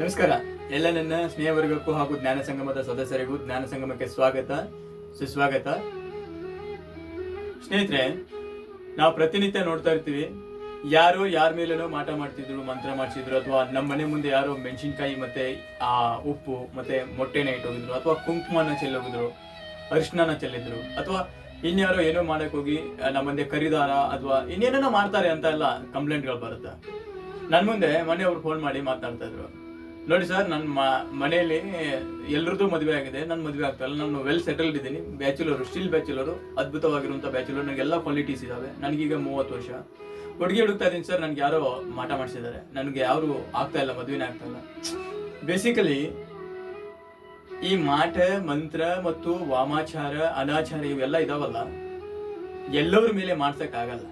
ನಮಸ್ಕಾರ. ಎಲ್ಲ ನನ್ನ ಸ್ನೇಹವರ್ಗಕ್ಕೂ ಹಾಗೂ ಜ್ಞಾನ ಸಂಗಮದ ಸದಸ್ಯರಿಗೂ ಜ್ಞಾನ ಸಂಗಮಕ್ಕೆ ಸ್ವಾಗತ, ಸುಸ್ವಾಗತ. ಸ್ನೇಹಿತರೆ, ನಾವು ಪ್ರತಿನಿತ್ಯ ನೋಡ್ತಾ ಇರ್ತೀವಿ. ಯಾರೋ ಯಾರ ಮೇಲೇನೋ ಮಾಟ ಮಾಡ್ತಿದ್ರು, ಮಂತ್ರ ಮಾಡ್ತಿದ್ರು, ಅಥವಾ ನಮ್ಮ ಮನೆ ಮುಂದೆ ಯಾರೋ ಮೆಣಸಿನ್ಕಾಯಿ ಮತ್ತೆ ಆ ಉಪ್ಪು ಮತ್ತೆ ಮೊಟ್ಟೆನ ಇಟ್ಟೋಗಿದ್ರು, ಅಥವಾ ಕುಂಕುಮನ ಚೆಲ್ಲೋಗಿದ್ರು ಅರಿಶಿನ ಚೆಲ್ಲಿದ್ರು, ಅಥವಾ ಇನ್ಯಾರೋ ಏನೋ ಮಾಡಕ್ ಹೋಗಿ ನಮ್ಮ ಮುಂದೆ ಕರಿದಾರ, ಅಥವಾ ಇನ್ನೇನೋ ಮಾಡ್ತಾರೆ ಅಂತ ಎಲ್ಲ ಕಂಪ್ಲೇಂಟ್ಗಳು ಬರುತ್ತೆ. ನನ್ನ ಮುಂದೆ ಮನೆಯವ್ರು ಫೋನ್ ಮಾಡಿ ಮಾತಾಡ್ತಾ ಇದ್ರು. ನೋಡಿ ಸರ್ ನನ್ನ ಮನೆಯಲ್ಲಿ ಎಲ್ರದ್ದು ಮದುವೆ ಆಗಿದೆ. ನನ್ನ ಮದುವೆ ಆಗ್ತಾ ನಾನು ವೆಲ್ ಸೆಟಲ್ಡ್ ಇದ್ದೀನಿ. ಬ್ಯಾಚುಲರು ಸ್ಟಿಲ್ ಬ್ಯಾಚುಲರು ಅದ್ಭುತವಾಗಿರುವಂಥ ಬ್ಯಾಚುಲರ್ ನನಗೆಲ್ಲ ಕ್ವಾಲಿಟೀಸ್ ಇದಾವೆ. ನನಗೀಗ ಮೂವತ್ತು ವರ್ಷ. ಹುಡುಗಿ ಹುಡುಕ್ತಾ ಇದ್ದೀನಿ ಸರ್. ನನಗೆ ಯಾರೋ ಮಾಟ ಮಾಡಿಸಿದ್ದಾರೆ. ನನಗೆ ಯಾರು ಆಗ್ತಾ ಇಲ್ಲ, ಮದುವೆನೇ ಆಗ್ತಾ ಇಲ್ಲ. ಬೇಸಿಕಲಿ ಈ ಮಾಟ, ಮಂತ್ರ ಮತ್ತು ವಾಮಾಚಾರ, ಅನಾಚಾರ ಇವೆಲ್ಲ ಇದಾವಲ್ಲ, ಎಲ್ಲರ ಮೇಲೆ ಮಾಡ್ಸಕ್ ಆಗಲ್ಲ.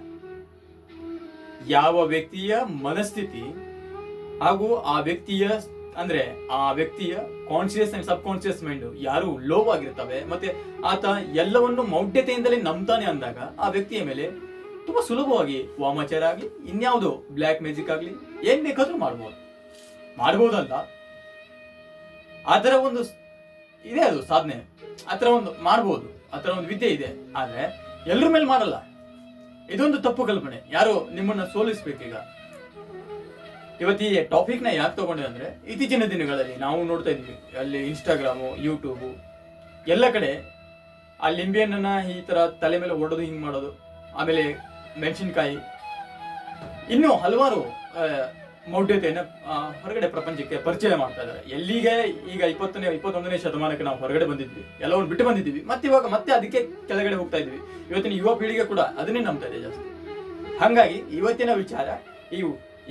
ಯಾವ ವ್ಯಕ್ತಿಯ ಮನಸ್ಥಿತಿ ಹಾಗೂ ಆ ವ್ಯಕ್ತಿಯ ಅಂದ್ರೆ ಆ ವ್ಯಕ್ತಿಯ conscious and subconscious mind ಯಾರು ಲೋ ಆಗಿರ್ತವೆ ಮತ್ತೆ ಆತ ಎಲ್ಲವನ್ನು ಮೌಢ್ಯತೆಯಿಂದಲೇ ನಂಬ್ತಾನೆ ಅಂದಾಗ ಆ ವ್ಯಕ್ತಿಯ ಮೇಲೆ ತುಂಬಾ ಸುಲಭವಾಗಿ ವಾಮಾಚಾರ ಆಗ್ಲಿ, ಇನ್ಯಾವುದೋ ಬ್ಲ್ಯಾಕ್ ಮ್ಯಾಜಿಕ್ ಆಗ್ಲಿ, ಏನ್ ಬೇಕಾದ್ರೂ ಮಾಡ್ಬೋದು. ಮಾಡ್ಬೋದಲ್ಲ. ಆತರ ಒಂದು ಇದೆ ಅದು ಸಾಧನೆ. ಆತರ ಒಂದು ಮಾಡ್ಬೋದು. ಆತರ ಒಂದು ವಿದ್ಯೆ ಇದೆ. ಆದ್ರೆ ಎಲ್ರ ಮೇಲೆ ಮಾಡಲ್ಲ. ಇದೊಂದು ತಪ್ಪು ಕಲ್ಪನೆ. ಯಾರು ನಿಮ್ಮನ್ನ ಸೋಲಿಸ್ಬೇಕೀಗ. ಇವತ್ತು ಈ ಟಾಪಿಕ್ನ ಯಾಕೆ ತಗೊಂಡಿದೆ ಅಂದರೆ ಇತ್ತೀಚಿನ ದಿನಗಳಲ್ಲಿ ನಾವು ನೋಡ್ತಾ ಇದ್ದೀವಿ. ಅಲ್ಲಿ ಇನ್ಸ್ಟಾಗ್ರಾಮು ಯೂಟ್ಯೂಬು ಎಲ್ಲ ಕಡೆ ಆ ಲಿಂಬೆಯನ್ನ ಈ ತರ ತಲೆ ಮೇಲೆ ಒಡೋದು ಹಿಂಗೆ ಮಾಡೋದು, ಆಮೇಲೆ ಮೆಣಸಿನ್ಕಾಯಿ. ಇನ್ನು ಹಲವಾರು ಮೌಢ್ಯತೆಯನ್ನು ಮೌಢ್ಯತೆಯನ್ನ ಹೊರಗಡೆ ಪ್ರಪಂಚಕ್ಕೆ ಪರಿಚಯ ಮಾಡ್ತಾ ಇದ್ದಾರೆ. ಎಲ್ಲಿಗೆ ಈಗ ಇಪ್ಪತ್ತನೇ, ಇಪ್ಪತ್ತೊಂದನೇ ಶತಮಾನಕ್ಕೆ ನಾವು ಹೊರಗಡೆ ಬಂದಿದ್ವಿ, ಎಲ್ಲವನ್ನು ಬಿಟ್ಟು ಬಂದಿದ್ದೀವಿ, ಮತ್ತೆ ಇವಾಗ ಮತ್ತೆ ಅದಕ್ಕೆ ಕೆಳಗಡೆ ಹೋಗ್ತಾ ಇದ್ವಿ ಇವತ್ತಿನ ಯುವ ಪೀಳಿಗೆ ಕೂಡ ಅದನ್ನೇ ನಂಬ್ತಾ ಇದೆ ಜಾಸ್ತಿ. ಹಾಗಾಗಿ ಇವತ್ತಿನ ವಿಚಾರ, ಈ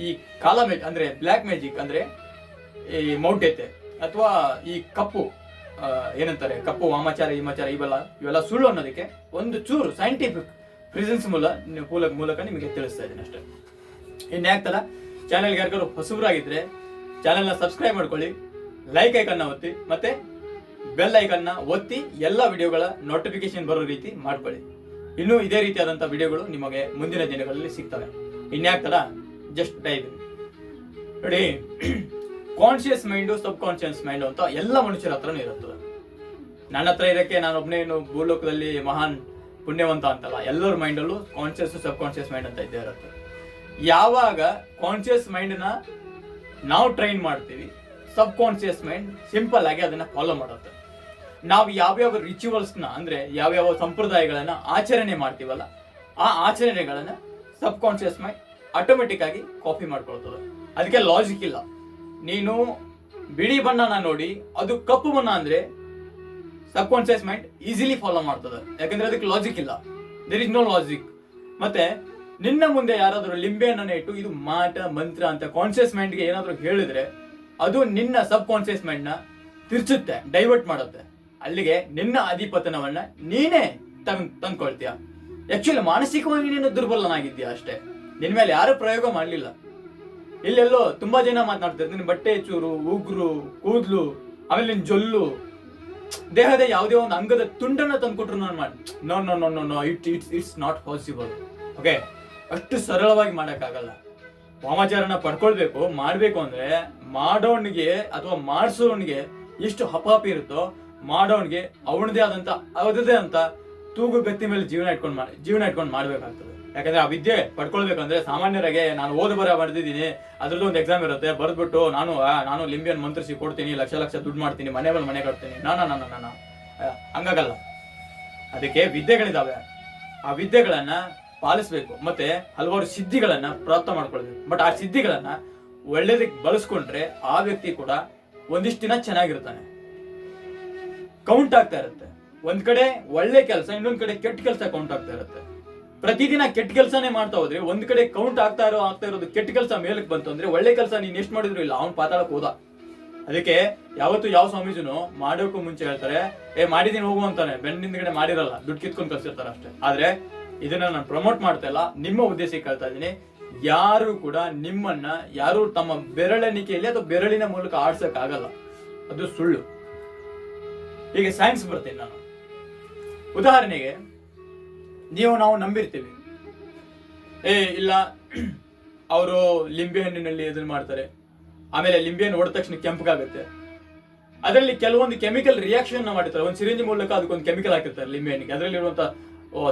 ಈ ಕಾಲ ಮ್ಯಾಜ್ ಅಂದ್ರೆ ಬ್ಲ್ಯಾಕ್ ಮ್ಯಾಜಿಕ್ ಅಂದ್ರೆ ಈ ಮೌಢ್ಯತೆ ಅಥವಾ ಈ ಕಪ್ಪು ಏನಂತಾರೆ, ಕಪ್ಪು, ವಾಮಾಚಾರ, ಹಿಮಾಚಾರ, ಇವೆಲ್ಲ ಇವೆಲ್ಲ ಸುಳ್ಳು ಅನ್ನೋದಕ್ಕೆ ಒಂದು ಚೂರು ಸೈಂಟಿಫಿಕ್ ರೀಸನ್ಸ್ ಮೂಲ ಮೂಲಕ ಮೂಲಕ ನಿಮಗೆ ತಿಳಿಸ್ತಾ ಇದ್ದೀನಿ ಅಷ್ಟೇ. ಇನ್ನು ಯಾಕ್ತಲ್ಲ ಚಾನೆಲ್ಗೆ ಯಾರಿಗಾರು ಹೊಸಬರಾಗಿದ್ದರೆ ಚಾನೆಲ್ನ ಸಬ್ಸ್ಕ್ರೈಬ್ ಮಾಡ್ಕೊಳ್ಳಿ ಲೈಕ್ ಐಕನ್ನ ಒತ್ತಿ, ಮತ್ತೆ ಬೆಲ್ ಐಕನ್ನ ಒತ್ತಿ ಎಲ್ಲ ವಿಡಿಯೋಗಳ ನೋಟಿಫಿಕೇಶನ್ ಬರೋ ರೀತಿ ಮಾಡ್ಕೊಳ್ಳಿ. ಇನ್ನೂ ಇದೇ ರೀತಿಯಾದಂಥ ವಿಡಿಯೋಗಳು ನಿಮಗೆ ಮುಂದಿನ ದಿನಗಳಲ್ಲಿ ಸಿಗ್ತವೆ. ಇನ್ಯಾಕ್ತಲ್ಲ ಜಸ್ಟ್ ಡೈವ್ ನೋಡಿ conscious mind subconscious mind ಅಂತ ಎಲ್ಲ ಮನುಷ್ಯರ ಹತ್ರನೂ ಇರುತ್ತದೆ ನನ್ನ ಹತ್ರ ಇರೋಕ್ಕೆ ನಾನು ಒಬ್ಬನೇ ಭೂಲೋಕದಲ್ಲಿ ಮಹಾನ್ ಪುಣ್ಯವಂತ ಅಂತಲ್ಲ, ಎಲ್ಲರ ಮೈಂಡಲ್ಲೂ ಕಾನ್ಶಿಯಸ್ ಸಬ್ ಕಾನ್ಶಿಯಸ್ ಮೈಂಡ್ ಅಂತ ಇದ್ದೇ ಇರುತ್ತೆ. ಯಾವಾಗ ಕಾನ್ಶಿಯಸ್ ಮೈಂಡ್ನ ನಾವು ಟ್ರೈನ್ ಮಾಡ್ತೀವಿ ಸಬ್ ಕಾನ್ಶಿಯಸ್ ಮೈಂಡ್ ಸಿಂಪಲ್ ಆಗಿ ಅದನ್ನ ಫಾಲೋ ಮಾಡುತ್ತೆ. ನಾವು ಯಾವ್ಯಾವ ರಿಚುವಲ್ಸ್ನ ಅಂದ್ರೆ ಯಾವ್ಯಾವ ಸಂಪ್ರದಾಯಗಳನ್ನ ಆಚರಣೆ ಮಾಡ್ತೀವಲ್ಲ, ಆ ಆಚರಣೆಗಳನ್ನ ಸಬ್ ಕಾನ್ಶಿಯಸ್ ಮೈಂಡ್ ಆಟೋಮೆಟಿಕ್ ಆಗಿ ಕಾಪಿ ಮಾಡ್ಕೊಳ್ತದೆ. ಅದಕ್ಕೆ ಲಾಜಿಕ್ ಇಲ್ಲ. ನೀನು ಬಿಳಿ ಬಣ್ಣನ ನೋಡಿ, ಅದು ಕಪ್ಪು ಬಣ್ಣ ಅಂದ್ರೆ subconscious mind easily follow ಮಾಡ್ತದೆ. ಯಾಕಂದ್ರೆ ಅದಕ್ಕೆ ಲಾಜಿಕ್ ಇಲ್ಲ. ದೇರ್ ಇಸ್ ನೋ ಲಾಜಿಕ್ ಮತ್ತೆ ನಿನ್ನ ಮುಂದೆ ಯಾರಾದರೂ ಲಿಂಬೆಯನ್ನು ಇಟ್ಟು, ಇದು ಮಾಟ, ಮಂತ್ರ ಅಂತ ಕಾನ್ಶಿಯಸ್ ಮೈಂಡ್ಗೆ ಏನಾದರೂ ಹೇಳಿದ್ರೆ, ಅದು ನಿನ್ನ ಸಬ್ ಕಾನ್ಶಿಯಸ್ ಮೈಂಡ್ನ ತಿರ್ಚುತ್ತೆ ಡೈವರ್ಟ್ ಮಾಡುತ್ತೆ. ಅಲ್ಲಿಗೆ ನಿನ್ನ ಅಧಿಪತನವನ್ನ ನೀನೇ ತಂದ್ ತಂದ್ಕೊಳ್ತೀಯ. ಆಕ್ಚುಲಿ ಮಾನಸಿಕವಾಗಿ ನೀನು ದುರ್ಬಲನಾಗಿದ್ದೀಯ ಅಷ್ಟೇ. ನಿನ್ ಮೇಲೆ ಯಾರು ಪ್ರಯೋಗ ಮಾಡಲಿಲ್ಲ. ಇಲ್ಲೆಲ್ಲೋ ತುಂಬಾ ಜನ ಮಾತನಾಡ್ತಾರೆ ನಿನ್ನ ಬಟ್ಟೆ ಚೂರು, ಉಗುರು, ಕೂದ್ಲು, ಆಮೇಲೆ ನಿನ್ ಜೊಲ್ಲು. ದೇಹದ ಯಾವುದೇ ಒಂದು ಅಂಗದ ತುಂಡನ್ನ ತಂದ್ಕೊಟ್ರು ನಾನು ಮಾಡಿ, no no no no no, it, it's it's not possible. Okay ಅಷ್ಟು ಸರಳವಾಗಿ ಮಾಡೋಕ್ಕಾಗಲ್ಲ. ವಾಮಾಚಾರನ ಪಡ್ಕೊಳ್ಬೇಕು, ಮಾಡಬೇಕು ಅಂದ್ರೆ ಮಾಡೋನಿಗೆ ಅಥವಾ ಮಾಡಿಸೋನಿಗೆ ಎಷ್ಟು ಹಪಾಪಿ ಇರುತ್ತೋ ಮಾಡೋನಿಗೆ ಅವನದೇ ಆದಂತ ಅವದೇ ಅಂತ ತೂಗು ಗತ್ತಿ ಮೇಲೆ ಜೀವನ ಇಟ್ಕೊಂಡು ಮಾಡಿ, ಜೀವನ ಇಟ್ಕೊಂಡು ಮಾಡ್ಬೇಕಾಗ್ತದೆ. ಯಾಕಂದ್ರೆ ಆ ವಿದ್ಯೆ ಪಡ್ಕೊಳ್ಬೇಕಂದ್ರೆ ಸಾಮಾನ್ಯರಾಗೆ ನಾನು ಓದು ಬರ ಬರೆದಿದ್ದೀನಿ ಅದ್ರದ್ದು ಒಂದು ಎಕ್ಸಾಮ್ ಇರುತ್ತೆ, ಬರೆದ್ಬಿಟ್ಟು ನಾನು ನಾನು ಲಿಂಬಿಯನ್ ಮಂತ್ರಿಸಿ ಕೊಡ್ತೀನಿ, ಲಕ್ಷ ಲಕ್ಷ ದುಡ್ಡು ಮಾಡ್ತೀನಿ, ಮನೆ ಮೇಲೆ ಮನೆ ಕಟ್ತೀನಿ. ನಾನ ನಾನು ನಾನು ಹಂಗಾಗಲ್ಲ. ಅದಕ್ಕೆ ವಿದ್ಯೆಗಳಿದಾವೆ. ಆ ವಿದ್ಯೆಗಳನ್ನ ಪಾಲಿಸ್ಬೇಕು, ಮತ್ತೆ ಹಲವಾರು ಸಿದ್ಧಿಗಳನ್ನ ಪ್ರಾಪ್ತ ಮಾಡ್ಕೊಳ್ಬೇಕು. ಬಟ್ ಆ ಸಿದ್ಧಿಗಳನ್ನ ಒಳ್ಳೇದಕ್ಕೆ ಬಳಸ್ಕೊಂಡ್ರೆ ಆ ವ್ಯಕ್ತಿ ಕೂಡ ಒಂದಿಷ್ಟು ದಿನ ಚೆನ್ನಾಗಿರ್ತಾನೆ. ಕೌಂಟ್ ಆಗ್ತಾ ಇರುತ್ತೆ. ಒಂದ್ ಕಡೆ ಒಳ್ಳೆ ಕೆಲಸ, ಇನ್ನೊಂದ್ ಕಡೆ ಕೆಟ್ಟ ಕೆಲಸ ಕೌಂಟ್ ಆಗ್ತಾ ಇರುತ್ತೆ. ಪ್ರತಿದಿನ ಕೆಟ್ಟ ಕೆಲಸನೇ ಮಾಡ್ತಾ ಹೋದ್ರೆ, ಒಂದ್ ಕಡೆ ಕೌಂಟ್ ಆಗ್ತಾ ಇರೋ ಆಗ್ತಾ ಇರೋದು ಕೆಟ್ಟ ಕೆಲಸ ಮೇಲಕ್ಕೆ ಬಂತು ಅಂದ್ರೆ ಒಳ್ಳೆ ಕೆಲಸ ನೀನ್ ಎಷ್ಟು ಮಾಡಿದ್ರು ಇಲ್ಲ, ಅವ್ನು ಪಾತಾಳಕ್ ಹೋದ. ಅದಕ್ಕೆ ಯಾವತ್ತು ಯಾವ ಸ್ವಾಮೀಜಿನೂ ಮಾಡೋಕ್ಕೂ ಮುಂಚೆ ಹೇಳ್ತಾರೆ, ಏ, ಮಾಡಿದೀನಿ ಹೋಗು ಅಂತಾನೆ ಬೆನ್ನಿಂದಗಡೆ ಮಾಡಿರಲ್ಲ, ದುಡ್ಡು ಕಿತ್ಕೊಂಡ್ ಕಳ್ಸಿರ್ತಾರೆ ಅಷ್ಟೇ. ಆದ್ರೆ ಇದನ್ನ ನಾನು ಪ್ರಮೋಟ್ ಮಾಡ್ತಾ ಇಲ್ಲ, ನಿಮ್ಮ ಉದ್ದೇಶಕ್ಕೆ ಹೇಳ್ತಾ ಇದ್ದೀನಿ, ಯಾರು ಕೂಡ ನಿಮ್ಮನ್ನ, ಯಾರು ತಮ್ಮ ಬೆರಳೆಣಿಕೆಯಲ್ಲಿ ಅಥವಾ ಬೆರಳಿನ ಮೂಲಕ ಆಡ್ಸಕ್ ಆಗಲ್ಲ. ಅದು ಸುಳ್ಳು. ಈಗ ಸೈನ್ಸ್ ಬರ್ತೀನಿ ನಾನು. ಉದಾಹರಣೆಗೆ ನೀವು ನಾವು ನಂಬಿರ್ತೀವಿ. ಏ, ಇಲ್ಲ. ಅವರು ಲಿಂಬೆ ಹಣ್ಣಿನಲ್ಲಿ ಇದನ್ನ ಮಾಡ್ತಾರೆ. ಆಮೇಲೆ ಲಿಂಬೆ ಹಣ್ಣು ಹೊಡೆದ ತಕ್ಷಣ ಕೆಂಪಗಾಗುತ್ತೆ. ಅದರಲ್ಲಿ ಕೆಲವೊಂದು ಕೆಮಿಕಲ್ ರಿಯಾಕ್ಷನ್ ಮಾಡಿರ್ತಾರೆ. ಒಂದು ಸಿರಿಂಜ್ ಮೂಲಕ ಅದಕ್ಕೊಂದು ಕೆಮಿಕಲ್ ಹಾಕಿರ್ತಾರೆ ಲಿಂಬೆಹಣ್ಣಿಗೆ ಅದರಲ್ಲಿರುವಂತ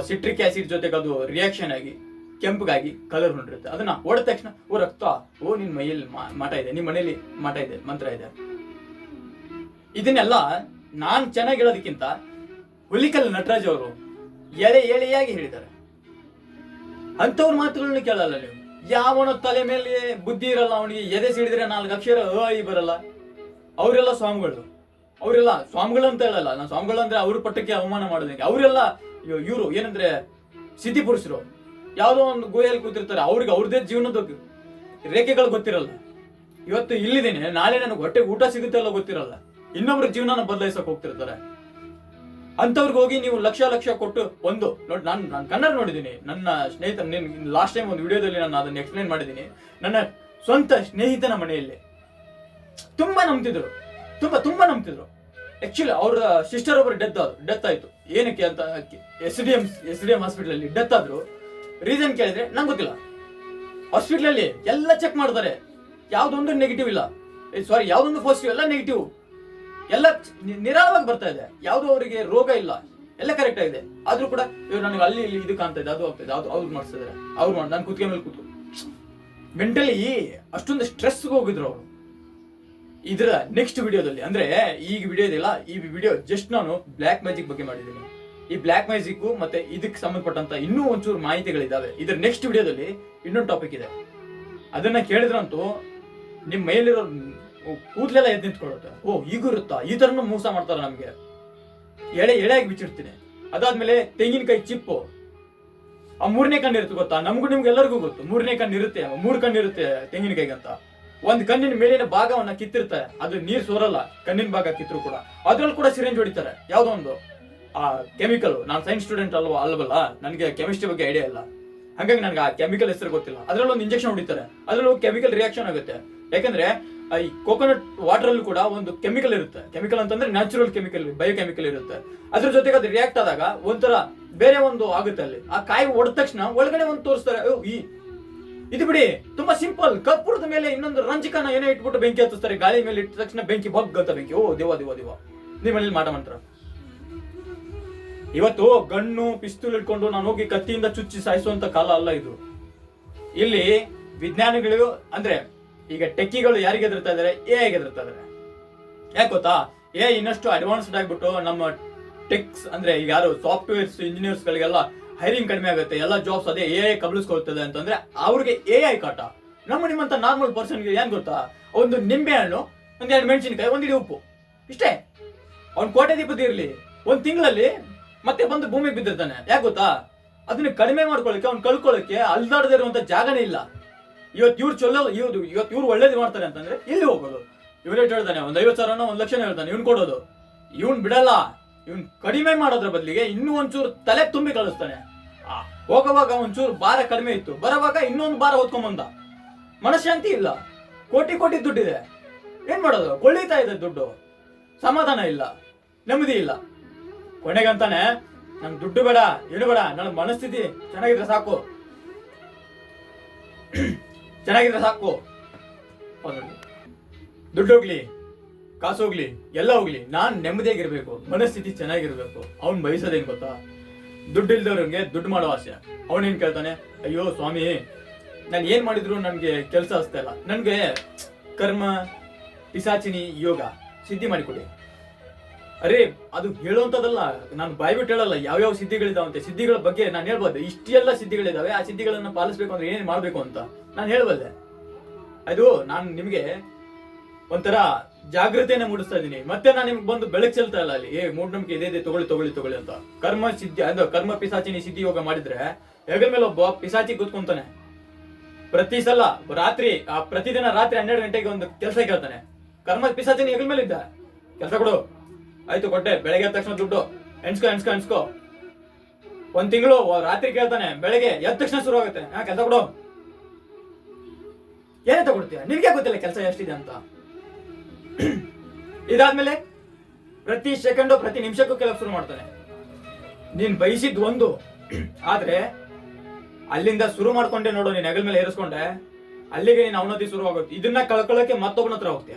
ಸಿಟ್ರಿಕ್ ಆಸಿಡ್ ಜೊತೆಗೆ ಅದು ರಿಯಾಕ್ಷನ್ ಆಗಿ, ಕೆಂಪಗಾಗಿ ಕಲರ್ ಹೊಂಡಿರುತ್ತೆ ಅದನ್ನ ಹೊಡೆದ ತಕ್ಷಣ, ಓ, ರಕ್ತ, ಓ, ನಿನ್ ಮೈಯಲ್ಲಿ ಮಠ ಇದೆ ನಿಮ್ಮ ಮನೆಯಲ್ಲಿ ಮಾಟ ಇದೆ, ಮಂತ್ರ ಇದೆ. ಇದನ್ನೆಲ್ಲ ನಾನು ಚೆನ್ನಾಗಿ ಹೇಳೋದಕ್ಕಿಂತ ಹುಲಿಕಲ್ ನಟರಾಜ್ ಅವರು ಎಳೆ ಎಳೆಯಾಗಿ ಹೇಳಿದ್ದಾರೆ. ಅಂಥವ್ರ ಮಾತುಗಳನ್ನು ಕೇಳಲ್ಲ ನೀವು. ಯಾವನ ತಲೆ ಮೇಲೆ ಬುದ್ಧಿ ಇರಲ್ಲ ಅವನಿಗೆ, ಎದೆ ಸಿಡಿದ್ರೆ ನಾಲ್ಕು ಅಕ್ಷರ ಅ, ಐ ಬರಲ್ಲ. ಅವರೆಲ್ಲ ಸ್ವಾಮಿಗಳು. ಅವರೆಲ್ಲ ಸ್ವಾಮಿಗಳು ಅಂತ ಹೇಳಲ್ಲ. ನಾನು ಸ್ವಾಮಿಗಳು ಅಂದ್ರೆ ಅವ್ರ ಪಟ್ಟಕ್ಕೆ ಅವಮಾನ ಮಾಡೋದಕ್ಕೆ. ಅವರೆಲ್ಲ ಇವರು ಏನಂದ್ರೆ ಸಿದ್ಧಿ ಪುರುಷರು. ಯಾವುದೋ ಒಂದು ಗುಹೆಯಲ್ಲಿ ಕೂತಿರ್ತಾರೆ. ಅವ್ರಿಗೆ ಅವ್ರದೇ ಜೀವನದ ರೇಖೆಗಳು ಗೊತ್ತಿರಲ್ಲ. ಇವತ್ತು ಇಲ್ಲಿದ್ದೀನಿ. ನಾಳೆ ನನಗೆ ಹೊಟ್ಟೆಗೆ ಊಟ ಸಿಗುತ್ತೆ ಅಲ್ಲ ಗೊತ್ತಿರಲ್ಲ. ಇನ್ನೊಬ್ರ ಜೀವನನ ಬದಲಾಯಿಸಕ್ ಹೋಗ್ತಿರ್ತಾರೆ. ಅಂತವ್ರಿಗೆ ಹೋಗಿ ನೀವು ಲಕ್ಷ ಲಕ್ಷ ಕೊಟ್ಟು ಒಂದು, ನೋಡಿ ನಾನು ನಾನು ಕನ್ನಡ ನೋಡಿದ್ದೀನಿ ನನ್ನ ಸ್ನೇಹಿತ ಲಾಸ್ಟ್ ಟೈಮ್ ಒಂದು ವಿಡಿಯೋದಲ್ಲಿ ನಾನು ಅದನ್ನು ಎಕ್ಸ್ಪ್ಲೈನ್ ಮಾಡಿದ್ದೀನಿ ನನ್ನ ಸ್ವಂತ ಸ್ನೇಹಿತನ ಮನೆಯಲ್ಲಿ. ತುಂಬಾ ನಂಬ್ತಿದ್ರು. ತುಂಬಾ ತುಂಬಾ ನಂಬ್ತಿದ್ರು. ಆಕ್ಚುಲಿ ಅವ್ರ ಸಿಸ್ಟರ್ ಒಬ್ಬರು ಡೆತ್ ಆದ್ರು. ಡೆತ್ ಆಯ್ತು. ಏನಕ್ಕೆ ಅಂತ S D M S D M hospital ಅಲ್ಲಿ ಡೆತ್ ಆದ್ರು. ರೀಸನ್ ಕೇಳಿದ್ರೆ ನಂಗೆ ಗೊತ್ತಿಲ್ಲ. ಹಾಸ್ಪಿಟಲ್ ಅಲ್ಲಿ ಎಲ್ಲ ಚೆಕ್ ಮಾಡ್ತಾರೆ. ಯಾವ್ದೊಂದು ನೆಗೆಟಿವ್ ಇಲ್ಲ. ಸಾರಿ ಯಾವ್ದೊಂದು ಪಾಸಿಟಿವ್ ಎಲ್ಲ ನೆಗೆಟಿವ್ ಎಲ್ಲ ನಿರಾಳವಾಗಿ ಬರ್ತಾ ಇದೆ. ಯಾವ್ದು ಅವರಿಗೆ ರೋಗ ಇಲ್ಲ. ಎಲ್ಲ ಕರೆಕ್ಟ್ ಆಗಿದೆ. ಆದ್ರೂ ಕೂಡ ಇವ್ರು ನನಗೆ ಅಲ್ಲಿ ಇಲ್ಲಿ ಇದು ಕಾಣ್ತಾ ಇದೆ, ಅದು ಆಗ್ತಾ ಇದೆ, ಅದು ಅವ್ರು ಮಾಡಿಸ್ತಿದ್ದಾರೆ ಅವ್ರು ಮಾಡಿ ನಾನು ಕುತ್ತಿಗೆ ಮೇಲೆ ಕೂತು ಮೆಂಟಲಿ ಅಷ್ಟೊಂದು ಸ್ಟ್ರೆಸ್ ಹೋಗಿದ್ರು ಅವರು. ಇದರ ನೆಕ್ಸ್ಟ್ ವಿಡಿಯೋದಲ್ಲಿ ಅಂದ್ರೆ ಈಗ ವಿಡಿಯೋ ಇದೆಯಲ್ಲ ಈ ವಿಡಿಯೋ ಜಸ್ಟ್ ನಾನು ಬ್ಲ್ಯಾಕ್ ಮ್ಯಾಜಿಕ್ ಬಗ್ಗೆ ಮಾಡಿದ್ದೀನಿ. ಈ ಬ್ಲ್ಯಾಕ್ ಮ್ಯಾಜಿಕ್ ಮತ್ತೆ ಇದಕ್ಕೆ ಸಂಬಂಧಪಟ್ಟಂತ ಇನ್ನೂ ಒಂಚೂರು ಮಾಹಿತಿಗಳಿದ್ದಾವೆ. ಇದರ ನೆಕ್ಸ್ಟ್ ವಿಡಿಯೋದಲ್ಲಿ ಇನ್ನೊಂದು ಟಾಪಿಕ್ ಇದೆ. ಅದನ್ನ ಕೇಳಿದ್ರಂತೂ ನಿಮ್ಮ ಮೇಲಿರೋ ಕೂದಲೆಲ್ಲ ಎದ್ದು ನಿಂತ್ಕೊಳ್ಳುತ್ತೆ. ಓ ಈಗೂ ಇರುತ್ತಾ ಈ ಥರನೂ ಮೋಸ ಮಾಡ್ತಾರೆ ನಮಗೆ. ಎಳೆ, ಎಳೆಯಾಗಿ ಬಿಚ್ಚಿಡ್ತೀನಿ. ಅದಾದ್ಮೇಲೆ ತೆಂಗಿನಕಾಯಿ ಚಿಪ್ಪು. ಆ ಮೂರನೇ ಕಣ್ಣು ಇರುತ್ತೆ ಗೊತ್ತಾ? ನಮಗೂ ನಿಮ್ಗೆ ಎಲ್ಲರಿಗೂ ಗೊತ್ತು. ಮೂರನೇ ಕಣ್ಣು ಇರುತ್ತೆ ಮೂರು ಕಣ್ಣು ಇರುತ್ತೆ ಅಂತ. ಒಂದ್ ಕಣ್ಣಿನ ಮೇಲಿನ ಭಾಗವನ್ನ ಕಿತ್ತಿರ್ತಾರೆ. ಅದು ನೀರು ಸೋರಲ್ಲ, ಕಣ್ಣಿನ ಭಾಗ ಕಿತ್ತರೂ ಕೂಡ. ಅದ್ರಲ್ಲಿ ಕೂಡ ಸಿರಿಂಜ್ ಹೊಡಿತಾರೆ. ಯಾವುದೋ ಒಂದು. ಆ ಕೆಮಿಕಲ್. ನಾನು ಸೈನ್ಸ್ ಸ್ಟೂಡೆಂಟ್ ಅಲ್ವಾ, ಅಲ್ವಲ್ಲ? ನನಗೆ ಕೆಮಿಸ್ಟ್ರಿ ಬಗ್ಗೆ ಐಡಿಯಾ ಇಲ್ಲ. ಹಾಗಾಗಿ ನನಗೆ ಆ ಕೆಮಿಕಲ್ ಹೆಸರು ಗೊತ್ತಿಲ್ಲ. ಅದರಲ್ಲಿ ಒಂದು ಇಂಜೆಕ್ಷನ್ ಹೊಡಿತಾರೆ. ಅದ್ರಲ್ಲೂ ಕೆಮಿಕಲ್ ರಿಯಾಕ್ಷನ್ ಆಗುತ್ತೆ. ಯಾಕಂದ್ರೆ ಈ ಕೋಕೋನಟ್ ವಾಟರ್ ಅಲ್ಲಿ ಕೂಡ ಒಂದು ಕೆಮಿಕಲ್ ಇರುತ್ತೆ. ಕೆಮಿಕಲ್ ಅಂತಂದ್ರೆ ನ್ಯಾಚುರಲ್ ಕೆಮಿಕಲ್ ಬಯೋ ಕೆಮಿಕಲ್ ಇರುತ್ತೆ. ಅದ್ರ ಜೊತೆಗೆ ಅದು ರಿಯಾಕ್ಟ್ ಆದಾಗ ಒಂಥರ ಬೇರೆ ಒಂದು ಆಗುತ್ತೆ ಅಲ್ಲಿ. ಆ ಕಾಯಿ ಒಡೆದ ತಕ್ಷಣ ಒಳಗಡೆ ಒಂದು ತೋರಿಸ್ತಾರೆ ಈ ಇದು ಬಿಡಿ, ತುಂಬಾ ಸಿಂಪಲ್ ಕಪ್ಪುಡದ ಮೇಲೆ ಇನ್ನೊಂದು ರಂಜಕನ ಏನೋ ಇಟ್ಬಿಟ್ಟು ಬೆಂಕಿ ಹತ್ತಿಸ್ತಾರೆ, ಗಾಳಿ ಮೇಲೆ ಇಟ್ಟ ತಕ್ಷಣ ಬೆಂಕಿ ಬಗ್ ಅಂತ ಬೆಂಕಿ. ಓ, ದೇವ ದೇವ ದೇವ. ನಿಮ್ಮ ಮನೇಲಿ ಮಾಟ ಮಂತ್ರ. ಇವತ್ತು ಗಣ್ಣು ಪಿಸ್ತೂಲ್ ಇಟ್ಕೊಂಡು ನಾನು ಹೋಗಿ ಕತ್ತಿಯಿಂದ ಚುಚ್ಚಿ ಸಾಯಿಸುವಂತ ಕಾಲ ಅಲ್ಲ ಇದು. ಇಲ್ಲಿ ವಿಜ್ಞಾನಿಗಳು ಅಂದ್ರೆ ಈಗ ಟೆಕ್ಕಿಗಳು ಯಾರಿಗೆ ಎದುರ್ತಾ ಇದಾರೆ ಎ ಐಗೆ ಎದುರ್ತಾ ಇದಾರೆ ಯಾಕೆ ಗೊತ್ತಾ? ಎ ಇನ್ನಷ್ಟು ಅಡ್ವಾನ್ಸ್ಡ್ ಆಗಿಬಿಟ್ಟು ನಮ್ಮ ಟೆಕ್ಸ್ ಅಂದ್ರೆ ಈಗ ಯಾರು ಸಾಫ್ಟ್ವೇರ್ಸ್ ಇಂಜಿನಿಯರ್ಸ್ ಗಳಿಗೆಲ್ಲ ಹೈರಿಂಗ್ ಕಡಿಮೆ ಆಗುತ್ತೆ. ಎಲ್ಲ ಜಾಬ್ಸ್ ಅದೇ ಎ ಐ ಕಬಲಿಸ್ಕೊಳ್ತದೆ ಅಂತಂದ್ರೆ ಅವ್ರಿಗೆ ಎ ಐ ಕಾಟ. ನಮ್ಮ ನಿಮ್ಮಂತ ನಾರ್ಮಲ್ ಪರ್ಸನ್ಗೆ ಏನ್ ಗೊತ್ತಾ? ಒಂದು ನಿಂಬೆ ಹಣ್ಣು ಒಂದೆರಡು ಮೆಣಸಿನಕಾಯಿ ಒಂದಿಡಿ ಉಪ್ಪು. ಇಷ್ಟೇ. ಅವ್ನ್ ಕೋಟೆ ದೀಪದ ಇರ್ಲಿ. ಒಂದ್ ತಿಂಗಳಲ್ಲಿ ಮತ್ತೆ ಬಂದು ಭೂಮಿಗೆ ಬಿದ್ದಿರ್ತಾನೆ. ಯಾಕೆ ಗೊತ್ತಾ? ಅದನ್ನ ಕಡಿಮೆ ಮಾಡ್ಕೊಳ್ಳಿಕ್ಕೆ ಅವ್ನು ಕಳ್ಕೊಳ್ಳಿಕ್ಕೆ ಅಲ್ದಾಡದಿರುವಂತ ಜಾಗನೇ ಇಲ್ಲ. ಇವತ್ತು ಇವ್ರು ಚೊಲ್ಲ ಇವ್ರು ಇವತ್ತು ಇವ್ರು ಒಳ್ಳೇದು ಮಾಡ್ತಾರೆ ಅಂತಂದ್ರೆ ಇಲ್ಲಿ ಹೋಗೋದು ಇವ್ರು ಹೇಳ್ತಾನೆ, ಒಂದು ಐವತ್ತು ಸಾವಿರನೋ ಒಂದು ಲಕ್ಷನೇ ಹೇಳ್ತಾನೆ, ಇವ್ನು ಕೊಡೋದು. ಇವ್ನು ಬಿಡಲ್ಲ. ಇವ್ನು ಕಡಿಮೆ ಮಾಡೋದ್ರ ಬದಲಿಗೆ ಇನ್ನೂ ಒಂಚೂರು ತಲೆ ತುಂಬಿ ಕಳಿಸ್ತಾನೆ ಹೋಗೋವಾಗ ಒಂಚೂರು ಭಾರ ಕಡಿಮೆ ಇತ್ತು. ಬರೋವಾಗ ಇನ್ನೊಂದು ಭಾರ ಹೊತ್ಕೊಂಡ್ ಬಂದ. ಮನಶಾಂತಿ ಇಲ್ಲ. ಕೋಟಿ ಕೋಟಿ ದುಡ್ಡಿದೆ. ಏನ್ ಮಾಡೋದು? ಕೊಳ್ಳಿತಾ ಇದೆ ದುಡ್ಡು. ಸಮಾಧಾನ ಇಲ್ಲ. ನೆಮ್ಮದಿ ಇಲ್ಲ. ಕೊನೆಗಂತಾನೆ, ನಂಗೆ ದುಡ್ಡು ಬೇಡ, ಏನು ಬೇಡ ನನ್ನ ಮನಸ್ಥಿತಿ ಚೆನ್ನಾಗಿದ್ರೆ ಸಾಕು. ಚೆನ್ನಾಗಿದ್ರೆ ಸಾಕು. ದುಡ್ಡು ಹೋಗ್ಲಿ, ಕಾಸು ಹೋಗ್ಲಿ, ಎಲ್ಲ ಹೋಗ್ಲಿ, ನಾನ್ ನೆಮ್ಮದಿಯಾಗಿರ್ಬೇಕು, ಮನಸ್ಥಿತಿ ಚೆನ್ನಾಗಿರ್ಬೇಕು. ಅವ್ನು ಬಯಸೋದೇನ್ ಗೊತ್ತಾ? ದುಡ್ಡು ಇಲ್ದವ್ರಿಗೆ ದುಡ್ಡು ಮಾಡೋ ಆಸೆ. ಅವನೇನ್ ಕೇಳ್ತಾನೆ? ಅಯ್ಯೋ, ಸ್ವಾಮಿ, ನಾನು ಏನ್ ಮಾಡಿದ್ರು ನನ್ಗೆ ಕೆಲಸ ಅಷ್ಟೇ ಇಲ್ಲ ನನ್ಗೆ ಕರ್ಮ ಪಿಸಾಚಿನಿ ಯೋಗ ಸಿದ್ಧಿ ಮಾಡಿಕೊಡಿ. ಅರೇ, ಅದು ಹೇಳುವಂತದಲ್ಲ ನಾನು ಬಾಯ್ಬಿಟ್ಟು ಹೇಳಲ್ಲ, ಯಾವ್ಯಾವ ಸಿದ್ಧಿಗಳಿದಾವಂತೆ ಸಿದ್ಧಿಗಳ ಬಗ್ಗೆ ನಾನು ಹೇಳ್ಬೋದು ಇಷ್ಟೆಲ್ಲ ಸಿದ್ಧಿಗಳಿದಾವೆ, ಆ ಸಿದ್ಧಿಗಳನ್ನ ಪಾಲಿಸ್ಬೇಕು ಅಂದ್ರೆ ಏನೇನ್ ಮಾಡಬೇಕು ಅಂತ. ನಾನು ಹೇಳಬಲ್ಲೆ ಅದು ನಾನು ನಿಮಗೆ ಒಂಥರ ಜಾಗ್ರತೆಯನ್ನು ಮೂಡಿಸ್ತಾ ಇದ್ದೀನಿ. ಮತ್ತೆ ನಾನು ನಿಮ್ಗೆ ಬಂದು ಬೆಳಕು ಚೆಲ್ತಾ ಇಲ್ಲ ಅಲ್ಲಿ. ಏ, ಮೂಢನಂಬಿಕೆ ಇದೆ ಇದೆ, ತಗೊಳ್ಳಿ ತಗೊಳ್ಳಿ ತಗೊಳ್ಳಿ ಅಂತ. ಕರ್ಮ ಸಿದ್ಧಿ ಅದು ಕರ್ಮ ಪಿಸಾಚಿನಿ ಸಿದ್ಧಿ ಯೋಗ ಮಾಡಿದ್ರೆ, ಹೆಗಲ ಮೇಲೆ ಒಬ್ಬ ಪಿಸಾಚಿ ಕೂತ್ಕೊಂತಾನೆ. ಪ್ರತಿ ಸಲ ರಾತ್ರಿ, ಆ ಪ್ರತಿದಿನ ರಾತ್ರಿ ಹನ್ನೆರಡು ಗಂಟೆಗೆ ಒಂದು ಕೆಲಸ ಕೇಳ್ತಾನೆ. ಕರ್ಮ ಪಿಸಾಚಿನಿ ಹೆಗಲ ಮೇಲೆ ಇದ್ದ ಕೆಲಸ ಕೊಡು. ಆಯ್ತು, ಕೊಟ್ಟೆ. ಬೆಳಗ್ಗೆ ತಕ್ಷಣ ದುಡ್ಡು. ಎಣ್ಸ್ಕೊ ಎಣ್ಸ್ಕೊ ಎಣ್ಸ್ಕೊ. ಒಂದ್ ತಿಂಗಳು ರಾತ್ರಿ ಕೇಳ್ತಾನೆ, ಬೆಳಗ್ಗೆ ಎದ್ದ ತಕ್ಷಣ ಶುರು ಆಗುತ್ತೆ. ಹಾ ಕೆಲಸ ಕೊಡು. ಏನೇ ತಗೊಡ್ತೀಯ ನಿನ್ಗೆ ಗೊತ್ತಿಲ್ಲ ಕೆಲಸ ಎಷ್ಟಿದೆ ಅಂತ. ಇದಾದ್ಮೇಲೆ ಪ್ರತಿ ಸೆಕೆಂಡು, ಪ್ರತಿ ನಿಮಿಷಕ್ಕೂ ಕೆಲಸ ಶುರು ಮಾಡ್ತಾನೆ. ನೀನ್ ಬಯಸಿದ್ ಒಂದು. ಆದ್ರೆ, ಅಲ್ಲಿಂದ ಶುರು ಮಾಡ್ಕೊಂಡೆ ನೋಡು, ನೀನ್ ಹೆಗಲ್ ಮೇಲೆ ಏರಿಸ್ಕೊಂಡೆ. ಅಲ್ಲಿಗೆ ನೀನ್ ಅವನತಿ ಶುರು ಆಗುತ್ತೆ ಇದನ್ನ ಕಳ್ಕೊಳ್ಳೋಕೆ ಮತ್ತೊಬ್ಬನ ಹತ್ರ ಹೋಗ್ತೀಯ.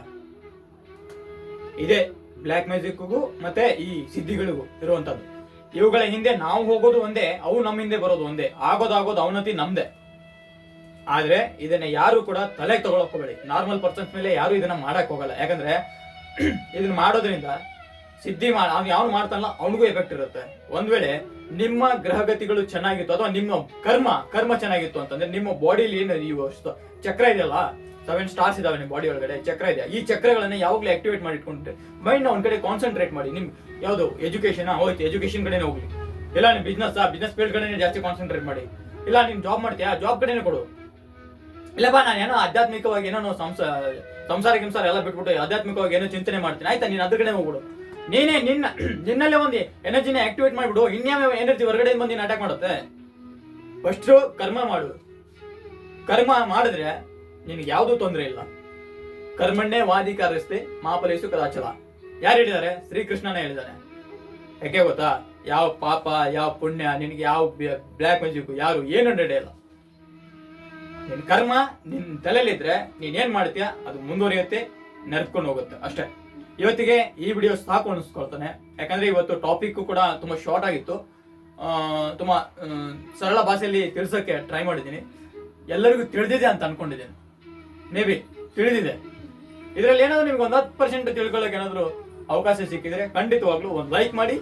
ಇದೇ. ಬ್ಲ್ಯಾಕ್ ಮ್ಯೂಸಿಕ್ಗೂ ಮತ್ತೆ ಈ ಸಿದ್ಧಿಗಳಿಗೂ ಇರುವಂತದ್ದು. ಇವುಗಳ ಹಿಂದೆ ನಾವು ಹೋಗೋದು ಒಂದೇ, ಅವು ನಮ್ಮ ಹಿಂದೆ ಬರೋದು ಒಂದೇ. ಆಗೋದಾಗೋದು ಅವನತಿ ನಮ್ದೇ. ಆದ್ರೆ ಇದನ್ನ ಯಾರು ಕೂಡ ತಲೆಗೆ ತಗೊಳಕ್ ಹೋಗಬೇಡಿ. ನಾರ್ಮಲ್ ಪರ್ಸನ್ಸ್ ಮೇಲೆ ಯಾರು ಇದನ್ನ ಮಾಡಕ್ ಹೋಗಲ್ಲ. ಯಾಕಂದ್ರೆ ಇದನ್ನ ಮಾಡೋದ್ರಿಂದ ಸಿದ್ಧಿ ಮಾಡ ಅವ್ನು ಯಾವ್ನು ಮಾಡ್ತಾನಲ್ಲ, ಅವನಿಗೂ ಎಫೆಕ್ಟ್ ಇರುತ್ತೆ. ಒಂದ್ ವೇಳೆ ನಿಮ್ಮ ಗ್ರಹಗತಿಗಳು ಚೆನ್ನಾಗಿತ್ತು ಅಥವಾ ನಿಮ್ಮ ಕರ್ಮ ಕರ್ಮ ಚೆನ್ನಾಗಿತ್ತು ಅಂತಂದ್ರೆ ನಿಮ್ಮ ಬಾಡಿಲಿ ಏನು ಈ ಚಕ್ರ ಇದೆಯಲ್ಲ? ಸೆವೆನ್ ಸ್ಟಾರ್ಸ್ ಇದಾವೆ ನಿಮ್ಮ ಬಾಡಿ ಒಳಗಡೆ, ಚಕ್ರ ಇದೆ. ಈ ಚಕ್ರಗಳನ್ನ ಯಾವಾಗಲೂ ಆಕ್ಟಿವೇಟ್ ಮಾಡಿ ಇಟ್ಕೊಂಡ್ರೆ ಮೈಂಡ್ ಒಂದ್ ಕಡೆ ಕಾನ್ಸಂಟ್ರೇಟ್ ಮಾಡಿ, ನಿಮ್ ಯಾವ್ದು ಎಜುಕೇಶನ್ ಹೋಯ್ತು ಎಜುಕೇಶನ್ ಕಡೆನೇ ಹೋಗ್ಲಿ. ಇಲ್ಲ ನಿಮ್ ಬಿಸ್ನೆಸ್ ಬಿಸ್ನೆಸ್ ಫೀಲ್ಡ್ ಕಡೆನೇ ಜಾಸ್ತಿ ಕಾನ್ಸಂಟ್ರೇಟ್ ಮಾಡಿ. ಇಲ್ಲ ನಿಮ್ ಜಾಬ್ ಮಾಡ್ತೀಯಾ ಜಾಬ್ ಕಡೆನೇ ಕೊಡು. ಇಲ್ಲಪ್ಪ ನಾನು ಏನೋ ಆಧ್ಯಾತ್ಮಿಕವಾಗಿ ಏನೋ ಸಂಸಾರ ಸಂಸಾರ ಗಿಂಸಾರ ಎಲ್ಲ ಬಿಟ್ಬಿಟ್ಟು ಆಧ್ಯಾತ್ಮಿಕವಾಗಿ ಏನೋ ಚಿಂತನೆ ಮಾಡ್ತೀನಿ. ಆಯ್ತಾ, ನೀನು ಅದ್ರ ಕಡೆ ಹೋಗ್ಬಿಡು. ನೀನೇ ನಿನ್ನ, ನಿನ್ನಲ್ಲೇ ಒಂದು ಎನರ್ಜಿನ ಆಕ್ಟಿವೇಟ್ ಮಾಡಿಬಿಡು. ಇನ್ಯಾವ ಎನರ್ಜಿ ಹೊರಗಡೆ ಬಂದು ನೀನು ಅಟ್ಯಾಕ್ ಮಾಡುತ್ತೆ? ಫಸ್ಟ್ ಕರ್ಮ ಮಾಡು. ಕರ್ಮ ಮಾಡಿದ್ರೆ ನಿನಗೆ ಯಾವ್ದು ತೊಂದರೆ ಇಲ್ಲ. ಕರ್ಮಣ್ಣೆ ವಾದಿಕಾರಸ್ತೆ ಮಾಪಲೇಶು ಕದಾಚಲ. ಯಾರು ಹೇಳಿದ್ದಾರೆ? ಶ್ರೀಕೃಷ್ಣನೇ ಹೇಳಿದ್ದಾರೆ. ಯಾಕೆ ಗೊತ್ತಾ? ಯಾವ ಪಾಪ, ಯಾವ ಪುಣ್ಯ, ನಿನಗೆ ಯಾವ ಬ್ಲ್ಯಾಕ್ ಮ್ಯಾಜಿಕ್ ಯಾರು ಏನು ನಡೆಯಲ್ಲ ನಿನ್ನ ಕರ್ಮ ನಿನ್ನ ತಲೆಯಲ್ಲಿದ್ರೆ ನೀನ್ ಏನ್ ಮಾಡ್ತೀಯ? ಅದು ಮುಂದುವರಿಯುತ್ತೆ, ನಡ್ಕೊಂಡು ಹೋಗುತ್ತೆ. ಅಷ್ಟೇ. ಇವತ್ತಿಗೆ ಈ ವಿಡಿಯೋ ಸಾಕು ಅನಿಸ್ಕೊಳ್ತಾನೆ. ಯಾಕಂದ್ರೆ ಇವತ್ತು ಟಾಪಿಕ್ ಕೂಡ ತುಂಬಾ ಶಾರ್ಟ್ ಆಗಿತ್ತು. ತುಂಬಾ ಸರಳ ಭಾಷೆಯಲ್ಲಿ ತಿಳಿಸೋಕೆ ಟ್ರೈ ಮಾಡಿದ್ದೀನಿ. ಎಲ್ಲರಿಗೂ ತಿಳಿದಿದೆ ಅಂತ ಅನ್ಕೊಂಡಿದ್ದೀನಿ. ಮೇ ಬಿ ತಿಳಿದಿದೆ. ಇದರಲ್ಲಿ ಏನಾದರೂ ನಿಮ್ಗೆ ಒಂದು ಹತ್ತು ಪರ್ಸೆಂಟ್ ತಿಳ್ಕೊಳ್ಳೋಕೆ ಏನಾದರೂ ಅವಕಾಶ ಸಿಕ್ಕಿದ್ರೆ ಖಂಡಿತವಾಗ್ಲೂ ಒಂದು ಲೈಕ್ ಮಾಡಿ.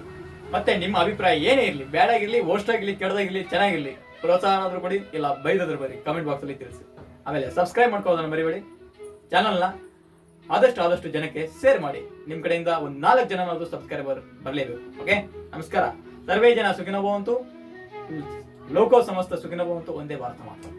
ಮತ್ತೆ ನಿಮ್ಮ ಅಭಿಪ್ರಾಯ ಏನೇ ಇರಲಿ ಆಗಿರ್ಲಿ ವರ್ಸ್ಟ್ ಆಗಿರ್ಲಿ ಕೆಡದಾಗಿರ್ಲಿ ಚೆನ್ನಾಗಿರ್ಲಿ, ಪ್ರೋತ್ಸಾಹ ಆದ್ರೂ ಕೊಡಿ, ಇಲ್ಲ ಬೈದಾದ್ರೂ ಬರಿ ಕಮೆಂಟ್ ಬಾಕ್ಸ್ ಅಲ್ಲಿ ತಿಳಿಸಿ. ಆಮೇಲೆ ಸಬ್ಸ್ಕ್ರೈಬ್ ಮಾಡ್ಕೋದನ್ನ ಮರಿಬೇಡಿ. ಚಾನಲ್ನ ಆದಷ್ಟು ಆದಷ್ಟು ಜನಕ್ಕೆ ಶೇರ್ ಮಾಡಿ. ನಿಮ್ ಕಡೆಯಿಂದ ಒಂದು ನಾಲ್ಕು ಜನ ಸಬ್ಸ್ಕ್ರೈಬರ್ ಬರಲೇಬೇಕು ಓಕೆ ನಮಸ್ಕಾರ. ಸರ್ವೇ ಜನ ಸುಖಿನ ಭವಂತು ಲೋಕೋ ಸಮಸ್ತ ಸುಖಿನ ಭವಂತು ಒಂದೇ ಭಾರತ ಮಾತ್ರ.